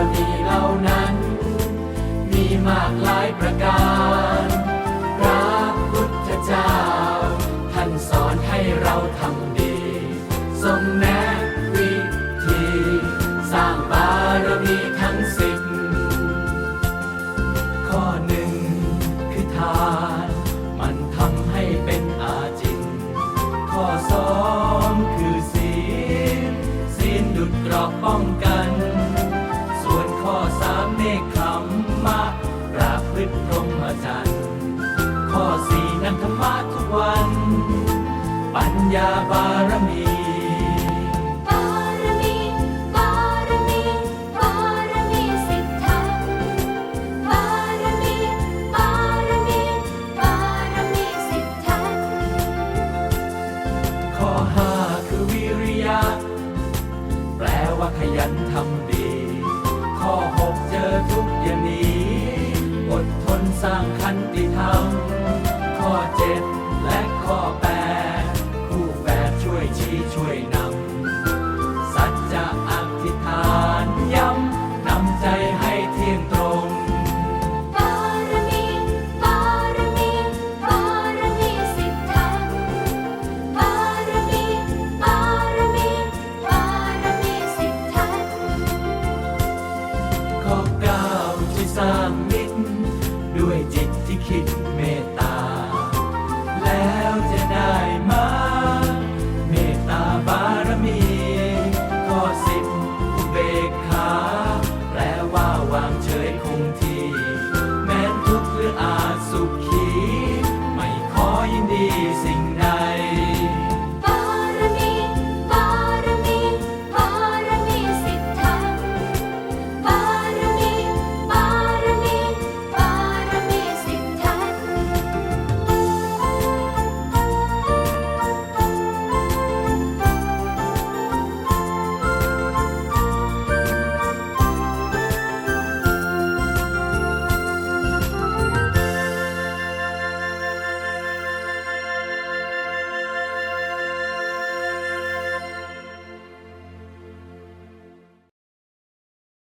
า นคขมมะประพฤติพรหมจรรย์ ข้อสี่นันธรรมะทุกวัน ปัญญาบารมีบารมีบารมีบารมีสิทธังบารมีบารมีบารมีสิทธังข้อห้าคือวิริยะ แปลว่าขยันทำางขันติธรรม ข้อเจ็ดและข้อแปดคู่แฝดช่วยชี้ช่วยนำ สัจจะอธิษฐานย้ำนำใจให้เที่ยงตรงบารมีบารมีบารมีสิทธังบารมีบารมีบารมีสิทธัง ข้อเก้าที่สร้าง มิ